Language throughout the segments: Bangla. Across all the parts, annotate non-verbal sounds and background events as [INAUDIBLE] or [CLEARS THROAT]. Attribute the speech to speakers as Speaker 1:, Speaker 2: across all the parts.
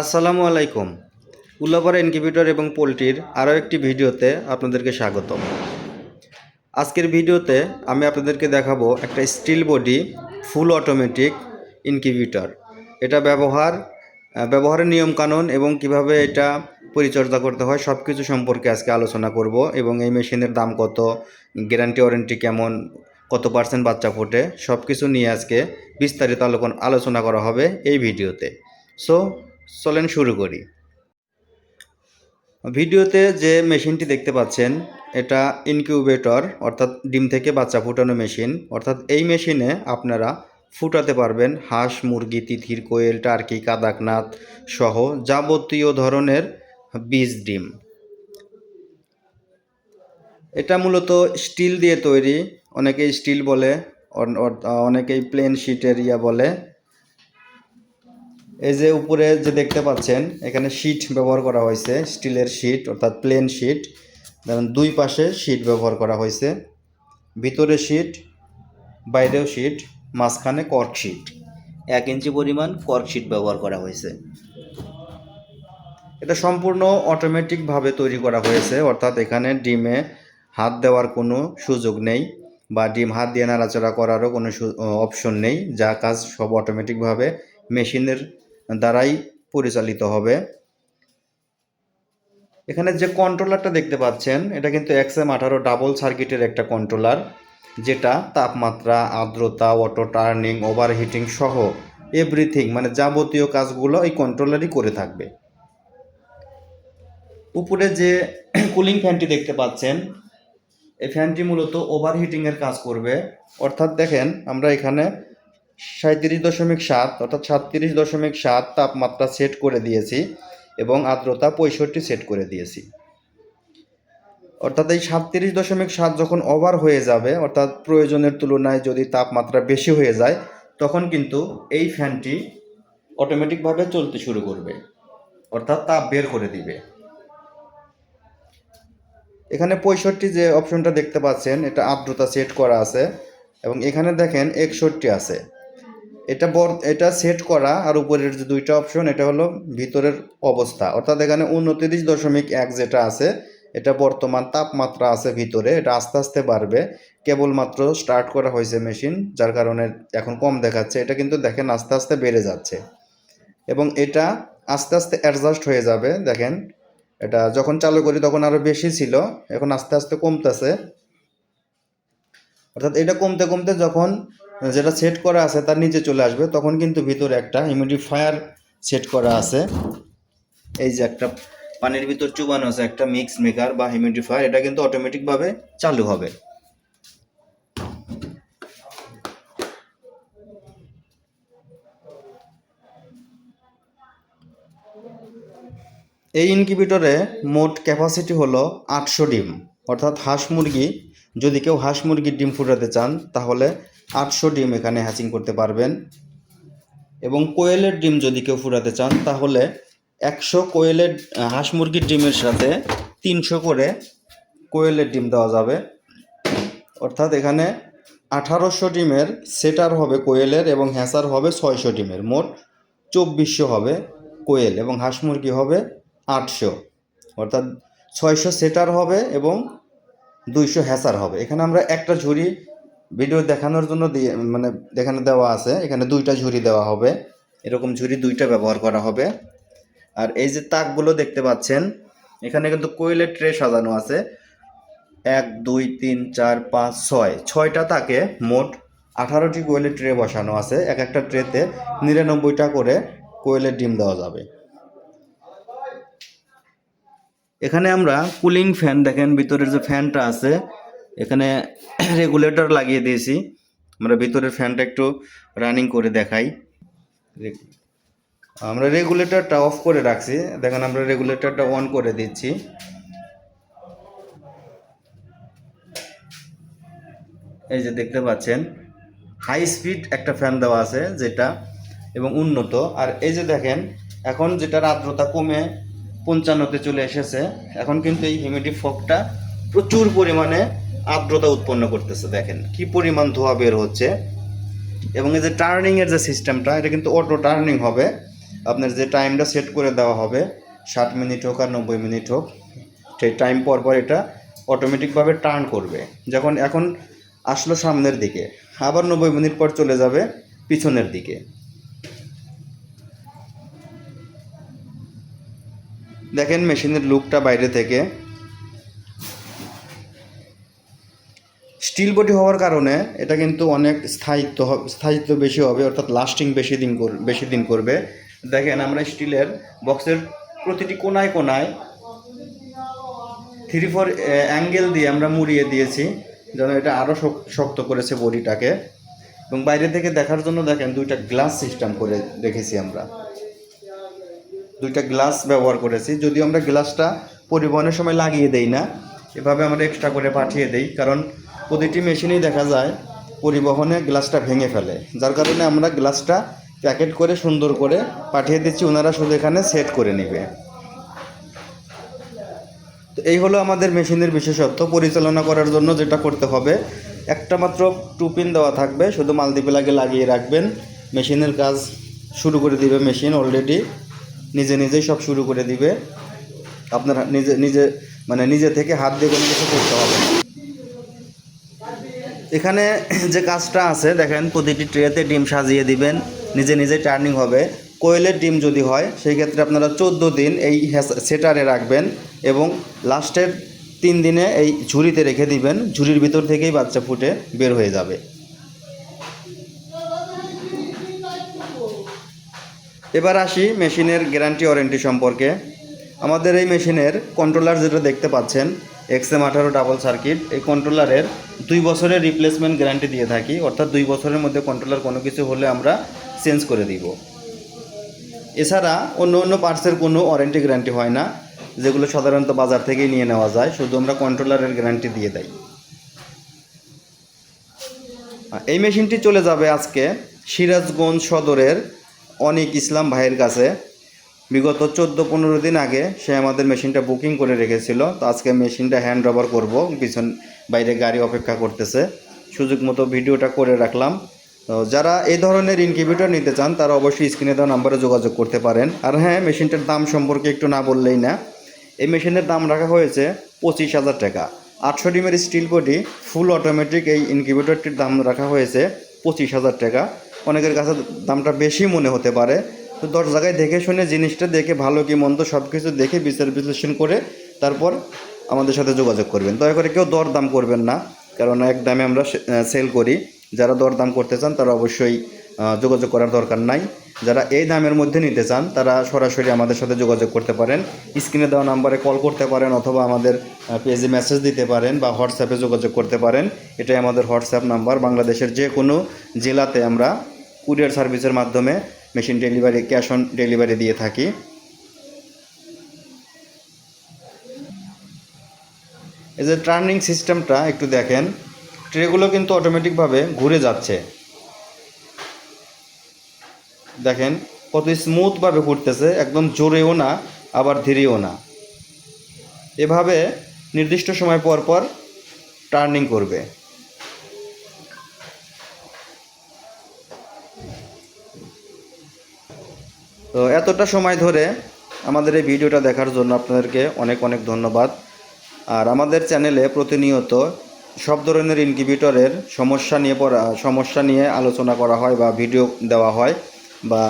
Speaker 1: আসসালামু আলাইকুম। উল্লাপাড়া ইনকিউবেটর এবং পোলট্রির আরও একটি ভিডিওতে আপনাদেরকে স্বাগতম। আজকের ভিডিওতে আমি আপনাদেরকে দেখাবো একটা steel body full automatic incubator. এটা ব্যবহার ব্যবহারের নিয়মকানুন এবং কীভাবে এটা পরিচর্যা করতে হয় সব কিছু সম্পর্কে আজকে আলোচনা করব এবং এই মেশিনের দাম কত, গ্যারান্টি ওয়ারেন্টি কেমন, কত পার্সেন্ট বাচ্চা ফোটে সব কিছু নিয়ে আজকে বিস্তারিত আলোচনা করা হবে এই ভিডিওতে। সো চলেন শুরু করি। ভিডিওতে যে মেশিনটি দেখতে পাচ্ছেন, এটা ইনকিউবেটর, অর্থাৎ ডিম থেকে বাচ্চা ফুটানো মেশিন। অর্থাৎ এই মেশিনে আপনারা ফুটাতে পারবেন হাঁস, মুরগি, তিথির, কোয়েল, টার্কি, কাদাকনাথ সহ যাবতীয় ধরনের বীজ ডিম। এটা মূলত স্টিল দিয়ে তৈরি, অনেকেই স্টিল বলে অনেকেই প্লেন শিটের ইয়া বলে। এই যে উপরে যে দেখতে পাচ্ছেন, এখানে শীট ব্যবহার করা হয়েছে, স্টিলের শীট অর্থাৎ প্লেন শীট যেমন দুই পাশে শীট ব্যবহার করা হয়েছে, ভিতরে শীট বাইরেও শীট মাঝখানে কর্ক শীট এক ইঞ্চি পরিমাণ কর্ক শীট ব্যবহার করা হয়েছে। এটা সম্পূর্ণ অটোমেটিকভাবে তৈরি করা হয়েছে, অর্থাৎ এখানে ডিমে হাত দেওয়ার কোনো সুযোগ নেই বা ডিম হাত দিয়ে নাড়াচাড়া করারও কোনো অপশন নেই। যা কাজ সব অটোমেটিকভাবে মেশিনের দ্বারাই পরিচালিত হবে। এখানে যে কন্ট্রোলারটা দেখতে পাচ্ছেন, এটা কিন্তু এক্সএম আঠারো ডাবল সার্কিটের একটা কন্ট্রোলার যেটা তাপমাত্রা, আর্দ্রতা অটো টার্নিং ওভারহিটিং সহ এভরিথিং মানে যাবতীয় কাজগুলো এই কন্ট্রোলারই করে থাকবে। উপরে যে [COUGHS] কুলিং ফ্যানটি দেখতে পাচ্ছেন, এই ফ্যানটি মূলত ওভারহিটিংয়ের কাজ করবে। অর্থাৎ দেখেন, আমরা এখানে সাঁত্রিশ দশমিক সাত অর্থাৎ সাতত্রিশ দশমিক সাত তাপমাত্রা সেট করে দিয়েছি এবং আর্দ্রতা পঁয়ষট্টি সেট করে দিয়েছি। অর্থাৎ এই সাতত্রিশ দশমিক সাত যখন ওভার হয়ে যাবে, অর্থাৎ প্রয়োজনের তুলনায় যদি তাপমাত্রা বেশি হয়ে যায়, তখন কিন্তু এই ফ্যানটি অটোমেটিকভাবে চলতে শুরু করবে, অর্থাৎ তাপ বের করে দিবে। এখানে পঁয়ষট্টি যে অপশনটা দেখতে পাচ্ছেন, এটা আর্দ্রতা সেট করা আছে এবং এখানে দেখেন একষট্টি আছে। এটা বর, এটা সেট করা আর উপরের যে দুইটা অপশন এটা হলো ভিতরের অবস্থা। অর্থাৎ এখানে উনত্রিশ দশমিক এক যেটা আছে, এটা বর্তমান তাপমাত্রা আছে ভিতরে, এটা আস্তে আস্তে বাড়বে। কেবলমাত্র স্টার্ট করা হয়েছে মেশিন যার কারণে এখন কম দেখাচ্ছে, এটা কিন্তু দেখেন আস্তে আস্তে বেড়ে যাচ্ছে। এবং এটা আস্তে আস্তে অ্যাডজাস্ট হয়ে যাবে, দেখেন। এটা যখন চালু করি তখন আরও বেশি ছিল, এখন আস্তে আস্তে কমতেছে। অর্থাৎ এটা কমতে কমতে যখন যেটা সেট করা আছে তার নিচে চলে আসবে, তখন কিন্তু ভিতরে একটা হিউমিডিফায়ার সেট করা আছে। এই যে একটা পানির ভিতর চুবানো আছে, একটা মিক্স মেকার বা হিউমিডিফায়ার এটা কিন্তু অটোমেটিকভাবে চালু হবে। এই ইনকিউবেটরে মোট ক্যাপাসিটি হলো আটশো ডিম। অর্থাৎ হাঁস মুরগি, যদি কেউ হাঁস মুরগির ডিম ফুটাতে চান, তাহলে আটশো ডিম এখানে হ্যাচিং করতে পারবেন। এবং কোয়েলের ডিম যদি কেউ ফুটাতে চান, তাহলে একশো কোয়েলের হাঁস মুরগির ডিমের সাথে তিনশো করে কোয়েলের ডিম দেওয়া যাবে। অর্থাৎ এখানে আঠারোশো ডিমের সেটার হবে কোয়েলের এবং হ্যাঁসার হবে ছয়শো ডিমের। মোট চব্বিশশো হবে কোয়েল এবং হাঁস মুরগি হবে আটশো। অর্থাৎ ছয়শো সেটার হবে এবং দুইশো হ্যাসার হবে। এখানে আমরা একটা ঝুড়ি ভিডিও দেখানোর জন্য দিয়ে মানে এখানে দেওয়া আছে। এখানে দুইটা ঝুড়ি দেওয়া হবে। এরকম ঝুড়ি দুইটা ব্যবহার করা হবে। আর এই যে তাকগুলো দেখতে পাচ্ছেন, এখানে কিন্তু কোয়েলের ট্রে সাজানো আছে। এক, দুই, তিন, চার, পাঁচ, ছয়। ছয়টা তাকে মোট আঠারোটি কোয়েলের ট্রে বসানো আছে। এক একটা ট্রেতে নিরানব্বইটা করে কোয়েলের ডিম দেওয়া যাবে। এখানে আমরা কুলিং ফ্যান দেখেন, ভিতরের যে ফ্যানটা আছে এখানে [CLEARS THROAT] রেগুলেটর লাগিয়ে দিয়েছি। আমরা ভিতরের ফ্যানটা একটু রানিং করে দেখাই। আমরা রেগুলেটরটা অফ করে রাখছি। দেখেন, আমরা রেগুলেটরটা অন করে দিচ্ছি। এই যে দেখতে পাচ্ছেন হাই স্পিড একটা ফ্যান দেওয়া আছে যেটা, এবং উন্নত। আর এই যে দেখেন, এখন যেটার আর্দ্রতা কমে পঞ্চান্নতে চলে এসেছে, এখন কিন্তু এই হিউমিডি ফগটা প্রচুর পরিমাণে আর্দ্রতা উৎপন্ন করতেছে, দেখেন। কি পরিমাণ ধোঁয়া বের হচ্ছে? এবং এই যে টার্নিংয়ের যে সিস্টেমটা এটা কিন্তু অটো টার্নিং হবে। আপনার যে টাইমটা সেট করে দেওয়া হবে, ষাট মিনিট হোক আর নব্বই মিনিট হোক, সেই টাইম পর পর এটা অটোমেটিকভাবে টার্ন করবে। যখন এখন আসলো সামনের দিকে, আবার নব্বই মিনিট পর চলে যাবে পিছনের দিকে। দেখেন মেশিনের লুকটা বাইরে থেকে। স্টিল বডি হওয়ার কারণে এটা কিন্তু অনেক স্থায়িত্ব স্থায়িত্ব বেশি হবে, অর্থাৎ লাস্টিং বেশি দিন বেশি দিন করবে। দেখেন আমরা স্টিলের বক্সের প্রতিটি কোনায় কোনায় থ্রি ফোর অ্যাঙ্গেল দিয়ে আমরা মুড়িয়ে দিয়েছি, যেন এটা আরও শক্ত করেছে বডিটাকে। এবং বাইরে থেকে দেখার জন্য দেখেন দুইটা গ্লাস সিস্টেম করে রেখেছি আমরা। দুইটা গ্লাস ব্যবহার করেছি। যদিও আমরা গ্লাসটা পরিবহনের সময় লাগিয়ে দেই না, এভাবে আমরা এক্সট্রা করে পাঠিয়ে দেই, কারণ প্রতিটি মেশিনেই দেখা যায় পরিবহনে গ্লাসটা ভেঙে ফেলে। যার কারণে আমরা গ্লাসটা প্যাকেট করে সুন্দর করে পাঠিয়ে দিচ্ছি, ওনারা শুধু এখানে সেট করে নেবে। তো এই হলো আমাদের মেশিনের বিশেষত্ব। পরিচালনা করার জন্য যেটা করতে হবে, একটা মাত্র টুপিন দেওয়া থাকবে, শুধু মাল্টিপ্লাগে লাগিয়ে রাখবেন। মেশিনের কাজ শুরু করে দিবে মেশিন অলরেডি নিজে নিজেই সব শুরু করে দিবে। আপনার নিজে নিজে মানে নিজে থেকে হাত দিয়ে কোনো কিছু করতে হবে এখানে যে কাজটা আছে, দেখেন প্রতিটি ট্রেতে ডিম সাজিয়ে দিবেন, নিজে নিজে টার্নিং হবে। কোয়েলের ডিম যদি হয়, সেই ক্ষেত্রে আপনারা চোদ্দ দিন এই সেটারে রাখবেন এবং লাস্টের তিন দিনে এই ঝুড়িতে রেখে দিবেন। ঝুড়ির ভিতর থেকেই বাচ্চা ফুটে বের হয়ে যাবে। এবার আসি মেশিনের গ্যারান্টি ওয়ারেন্টি সম্পর্কে। আমাদের এই মেশিনের কন্ট্রোলার যেটা দেখতে পাচ্ছেন এক্সএম আঠারো ডাবল সার্কিট এই কন্ট্রোলারের দুই বছরের রিপ্লেসমেন্ট গ্যারান্টি দিয়ে থাকি, অর্থাৎ দুই বছরের মধ্যে কন্ট্রোলার কোনো কিছু হলে আমরা চেঞ্জ করে দিব। এছাড়া অন্য অন্য পার্টসের কোনো ওয়ারেন্টি গ্যারান্টি হয় না, যেগুলো সাধারণত বাজার থেকেই নিয়ে নেওয়া যায়, শুধু আমরা কন্ট্রোলারের গ্যারান্টি দিয়ে দেয় এই মেশিনটি চলে যাবে আজকে সিরাজগঞ্জ সদরের অনেক ইসলাম ভাইয়ের কাছে। বিগত চোদ্দ পনেরো দিন আগে সে আমাদের মেশিনটা বুকিং করে রেখেছিল। তো আজকে মেশিনটা হ্যান্ড ওভার করব, পিছন বাইরে গাড়ি অপেক্ষা করতেছে। সুযোগ মতো ভিডিওটা করে রাখলাম। তো যারা এই ধরনের ইনকিউবেটর নিতে চান, তারা অবশ্যই স্ক্রিনে দেওয়া নাম্বারে যোগাযোগ করতে পারেন। আর হ্যাঁ মেশিনটার দাম সম্পর্কে একটু না বললেই না। এই মেশিনের দাম রাখা হয়েছে পঁচিশ হাজার টাকা। আটশো ডিমের স্টিল বডি ফুল অটোমেটিক এই ইনকিউবেটরটির দাম রাখা হয়েছে পঁচিশ হাজার টাকা। অনেকের কাছে দামটা বেশি মনে হতে পারে। তো দশ জায়গায় দেখে শুনে জিনিসটা দেখে ভালো কি মন্দ সব কিছু দেখে বিচার বিশ্লেষণ করে তারপর আমাদের সাথে যোগাযোগ করবেন। দয়া করে কেউ দর দাম করবেন না, কারণ এক দামে আমরা সেল করি। যারা দর দাম করতে চান তারা অবশ্যই যোগাযোগ করার দরকার নাই। যারা এই দামের মধ্যে নিতে চান তারা সরাসরি আমাদের সাথে যোগাযোগ করতে পারেন। স্ক্রিনে দেওয়া নাম্বারে কল করতে পারেন অথবা আমাদের পেজে মেসেজ দিতে পারেন বা হোয়াটসঅ্যাপে যোগাযোগ করতে পারেন। এটাই আমাদের হোয়াটসঅ্যাপ নাম্বার বাংলাদেশের যে কোনো জেলাতে আমরা কুরিয়ার সার্ভিসের মাধ্যমে machine delivery, cash on delivery দিয়ে থাকি। এই যে টার্নিং সিস্টেমটা, একটু দেখেন, ট্রেগুলো কিন্তু অটোমেটিকভাবে ঘুরে যাচ্ছে। দেখেন, কত স্মুথভাবে ঘুরতেছে, একদম জোরেও না, আবার ধীরেও না। এভাবে নির্দিষ্ট সময় পর পর টার্নিং করবে। তো এতটা সময় ধরে আমাদের এই ভিডিওটা দেখার জন্য আপনাদেরকে অনেক অনেক ধন্যবাদ। আর আমাদের চ্যানেলে প্রতিনিয়ত সব ধরনের ইনকিউবেটরের সমস্যা নিয়ে পড়া, সমস্যা নিয়ে আলোচনা করা হয় বা ভিডিও দেওয়া হয় বা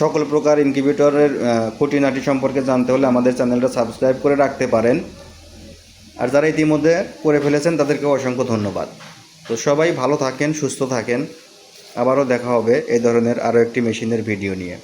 Speaker 1: সকল প্রকার ইনকিউবেটরের খুঁটিনাটি সম্পর্কে জানতে হলে আমাদের চ্যানেলটা সাবস্ক্রাইব করে রাখতে পারেন। আর যারা ইতিমধ্যে করে ফেলেছেন তাদেরকে অসংখ্য ধন্যবাদ। তো সবাই ভালো থাকেন, সুস্থ থাকেন। আবারও দেখা হবে এই ধরনের আরও একটি মেশিনের ভিডিও নিয়ে।